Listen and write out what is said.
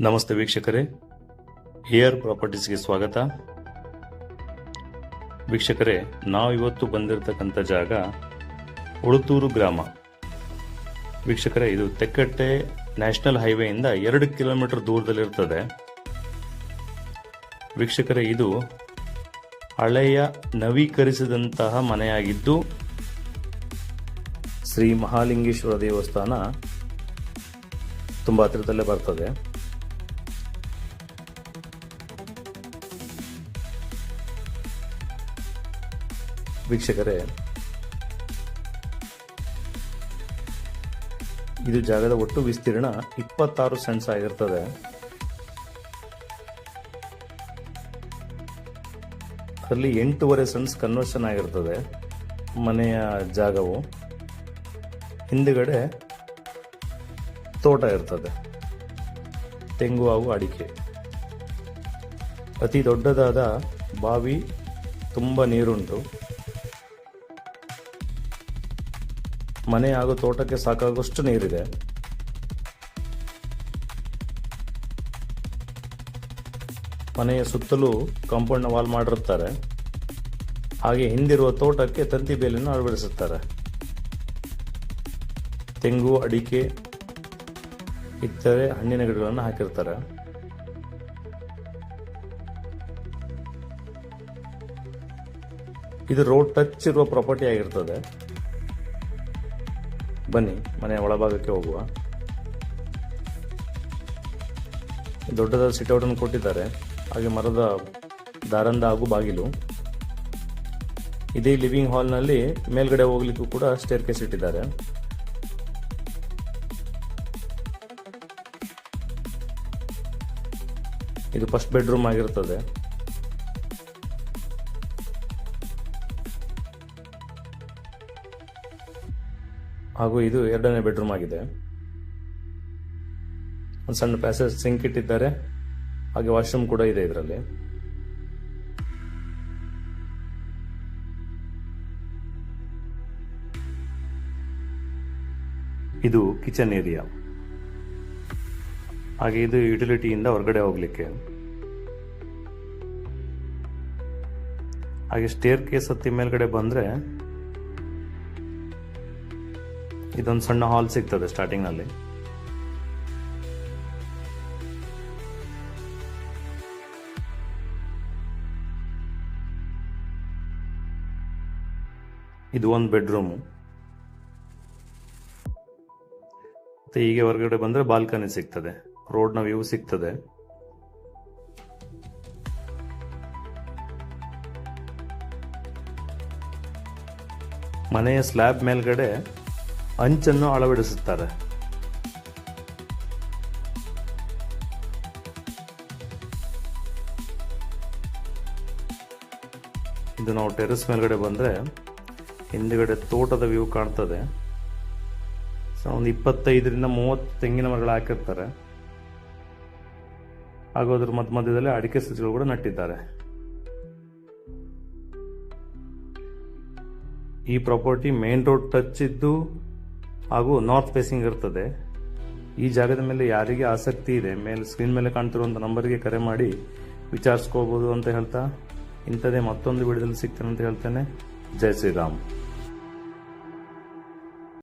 ನಮಸ್ತೆ ವೀಕ್ಷಕರೇ. ಏರ್ ಪ್ರಾಪರ್ಟೀಸ್ಗೆ ಸ್ವಾಗತ. ವೀಕ್ಷಕರೇ, ನಾವು ಇವತ್ತು ಬಂದಿರತಕ್ಕಂಥ ಜಾಗ ಉಳುತೂರು ಗ್ರಾಮ. ವೀಕ್ಷಕರೇ, ಇದು ತೆಕ್ಕಟ್ಟೆ ನ್ಯಾಷನಲ್ ಹೈವೇಯಿಂದ ಎರಡು ಕಿಲೋಮೀಟರ್ ದೂರದಲ್ಲಿರ್ತದೆ. ವೀಕ್ಷಕರೇ, ಇದು ಹಳೆಯ ನವೀಕರಿಸಿದಂತಹ ಮನೆಯಾಗಿದ್ದು ಶ್ರೀ ಮಹಾಲಿಂಗೇಶ್ವರ ದೇವಸ್ಥಾನ ತುಂಬ ಹತ್ತಿರದಲ್ಲೇ ಬರ್ತದೆ. ವೀಕ್ಷಕರೇ, ಇದು ಜಾಗದ ಒಟ್ಟು ವಿಸ್ತೀರ್ಣ ಇಪ್ಪತ್ತಾರು ಸೆನ್ಸ್ ಆಗಿರ್ತದೆ. ಅದರಲ್ಲಿ ಎಂಟೂವರೆ ಸೆನ್ಸ್ ಕನ್ವರ್ಷನ್ ಆಗಿರ್ತದೆ ಮನೆಯ ಜಾಗವು. ಹಿಂದುಗಡೆ ತೋಟ ಇರ್ತದೆ, ತೆಂಗು ಹಾಗೂ ಅಡಿಕೆ. ಅತಿ ದೊಡ್ಡದಾದ ಬಾವಿ, ತುಂಬ ನೀರುಂಟು. ಮನೆ ಹಾಗೂ ತೋಟಕ್ಕೆ ಸಾಕಾಗುವಷ್ಟು ನೀರಿದೆ. ಮನೆಯ ಸುತ್ತಲೂ ಕಾಂಪೌಂಡ್ನ ವಾಲ್ ಮಾಡಿರುತ್ತಾರೆ. ಹಾಗೆ ಹಿಂದಿರುವ ತೋಟಕ್ಕೆ ತಂತಿ ಬೇಲಿಯನ್ನು ಅಳವಡಿಸುತ್ತಾರೆ. ತೆಂಗು, ಅಡಿಕೆ ಇತರೆ ಹಣ್ಣಿನ ಗಿಡಗಳನ್ನು ಹಾಕಿರ್ತಾರೆ ಇದು ರೋಡ್ ಟಚ್ ಇರುವ ಪ್ರಾಪರ್ಟಿ ಆಗಿರ್ತದೆ. ಬನ್ನಿ ಮನೆಯ ಒಳಭಾಗಕ್ಕೆ ಹೋಗುವ. ದೊಡ್ಡದಾದ ಸಿಟೌಟ್ ಅನ್ನು ಕೊಟ್ಟಿದ್ದಾರೆ. ಹಾಗೆ ಮರದ ದಾರಂದ ಹಾಗೂ ಬಾಗಿಲು. ಇದೇ ಲಿವಿಂಗ್ ಹಾಲ್ನಲ್ಲಿ ಮೇಲ್ಗಡೆ ಹೋಗ್ಲಿಕ್ಕೂ ಕೂಡ ಸ್ಟೇರ್ ಕೇಸ್ ಇಟ್ಟಿದ್ದಾರೆ. ಇದು ಫಸ್ಟ್ ಬೆಡ್ರೂಮ್ ಆಗಿರ್ತದೆ. ಹಾಗೂ ಇದು ಎರಡನೇ ಬೆಡ್ರೂಮ್ ಆಗಿದೆ. ಒಂದು ಸಣ್ಣ ಪ್ಯಾಸೇಜ್ ಸಿಂಕ್ ಇಟ್ಟಿದ್ದಾರೆ. ಹಾಗೆ ವಾಶ್ರೂಮ್ ಕೂಡ ಇದೆ ಇದರಲ್ಲಿ. ಇದು ಕಿಚನ್ ಏರಿಯಾ ಹಾಗೆ ಇದು ಯುಟಿಲಿಟಿಯಿಂದ ಹೊರಗಡೆ ಹೋಗ್ಲಿಕ್ಕೆ. ಹಾಗೆ ಸ್ಟೇರ್ ಕೇಸ್ ಹತ್ತಿ ಮೇಲ್ಗಡೆ ಬಂದ್ರೆ ಇದೊಂದು ಸಣ್ಣ ಹಾಲ್ ಸಿಗ್ತದೆ ಸ್ಟಾರ್ಟಿಂಗ್ನಲ್ಲಿ. ಇದು ಒಂದು ಬೆಡ್ರೂಮು ಮತ್ತೆ ಹೀಗೆ ಹೊರಗಡೆ ಬಂದ್ರೆ ಬಾಲ್ಕನಿ ಸಿಗ್ತದೆ. ರೋಡ್ನ ವ್ಯೂ ಸಿಗ್ತದೆ. ಮನೆಯ ಸ್ಲ್ಯಾಬ್ ಮೇಲ್ಗಡೆ ಅಂಚನ್ನು ಅಳವಡಿಸುತ್ತಾರೆ. ಇದು ನಾವು ಟೆರೆಸ್ ಮೇಲ್ಗಡೆ ಬಂದ್ರೆ ಹಿಂದುಗಡೆ ತೋಟದ ವ್ಯೂ ಕಾಣ್ತದೆ. ಸೊ, ಒಂದು ಇಪ್ಪತ್ತೈದರಿಂದ ಮೂವತ್ತು ತೆಂಗಿನ ಮರಗಳು ಹಾಕಿರ್ತಾರೆ. ಹಾಗೂ ಅದ್ರ ಮಧ್ಯ ಮಧ್ಯದಲ್ಲಿ ಅಡಿಕೆ ಸಸಿಗಳು ಕೂಡ ನಟ್ಟಿದ್ದಾರೆ. ಈ ಪ್ರಾಪರ್ಟಿ ಮೇನ್ ರೋಡ್ ಟಚ್ ಇದ್ದು ಹಾಗೂ ನಾರ್ತ್ ಫೇಸಿಂಗ್ ಇರ್ತದೆ. ಈ ಜಾಗದ ಮೇಲೆ ಯಾರಿಗೆ ಆಸಕ್ತಿ ಇದೆ? ಮೇಲೆ ಸ್ಕ್ರೀನ್ ಮೇಲೆ ಕಾಣ್ತಿರುವಂಥ ನಂಬರ್ಗೆ ಕರೆ ಮಾಡಿ ವಿಚಾರಿಸ್ಕೋಬೋದು ಅಂತ ಹೇಳ್ತಾ ಇಂಥದೇ ಮತ್ತೊಂದು ವಿಡಿಯೋದಲ್ಲಿ ಸಿಗ್ತೇನೆ ಅಂತ ಹೇಳ್ತೇನೆ. ಜೈ ಶ್ರೀರಾಮ್.